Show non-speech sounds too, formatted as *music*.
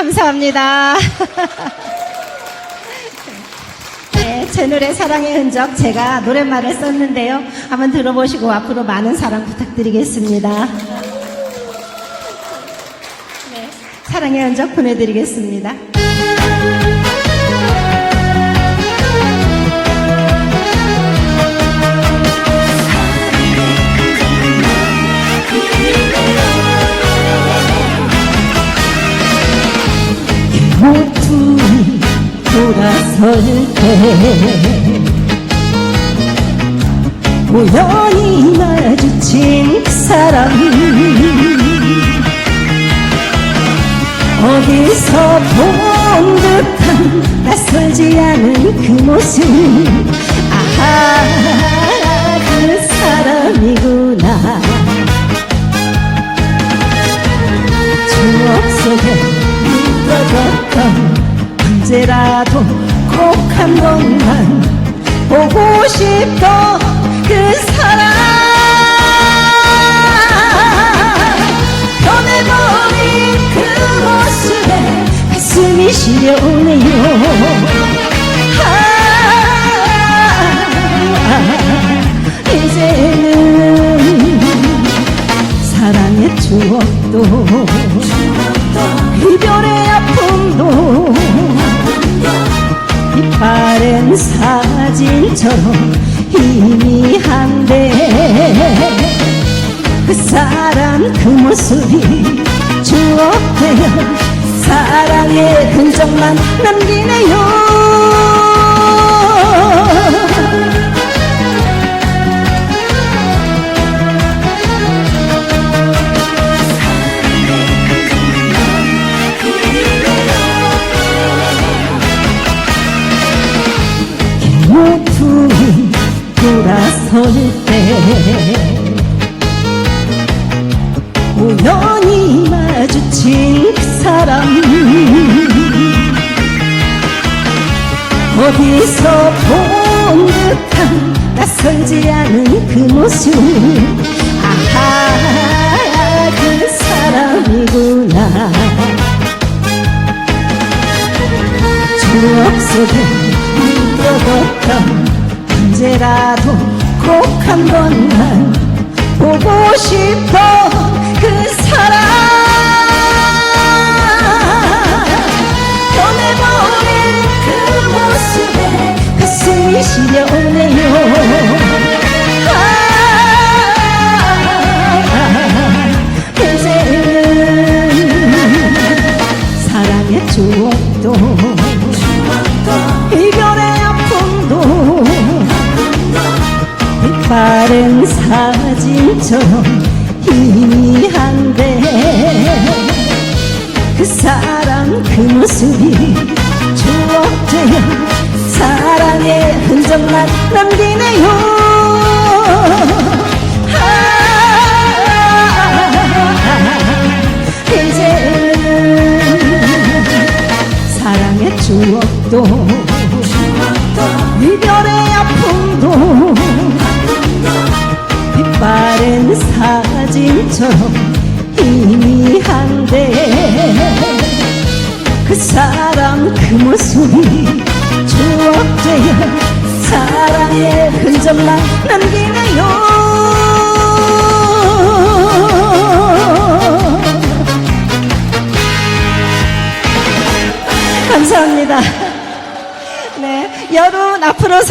감사합니다. *laughs* 네, 제 노래 사랑의 흔적 제가 노랫말을 썼는데요. 한번 들어보시고 앞으로 많은 사랑 부탁드리겠습니다. 네, 사랑의 흔적 보내드리겠습니다. 모퉁이 돌아설 때 우연히 마주친 그 사람 어디서 본 듯한 낯설지 않은 그 모습. 아하 언제라도 꼭 한 번만 보고 싶던 그 사람 변해버린 그 모습에 가슴이 시려오네요. 아, 이제는 사랑의 추억도 사진처럼 희미한데 그 사람 그 모습이 추억되어 사랑의 흔적만 남기네요 모퉁이 돌아설 때 우연히 마주친 그 사람 어디서 본 듯한 낯설지 않은 그 모습. 아하 그 사람이구나. 추억 속에 묻어뒀던 언제라도 꼭 한 번만 보고 싶어 그 사람 변해버린 그 모습에 가슴이 시려오네요 빛바랜 사진처럼 희미한데 그 사람 그 모습이 추억되어 사랑의 흔적만 남기네요. 아, 이제는 사랑의 추억도 이별의 아픔도 사진처럼 희미한데 그 사람 그 모습이 추억되어 사랑의 흔적만 남기네요 감사합니다. 네, 여러분 앞으로 사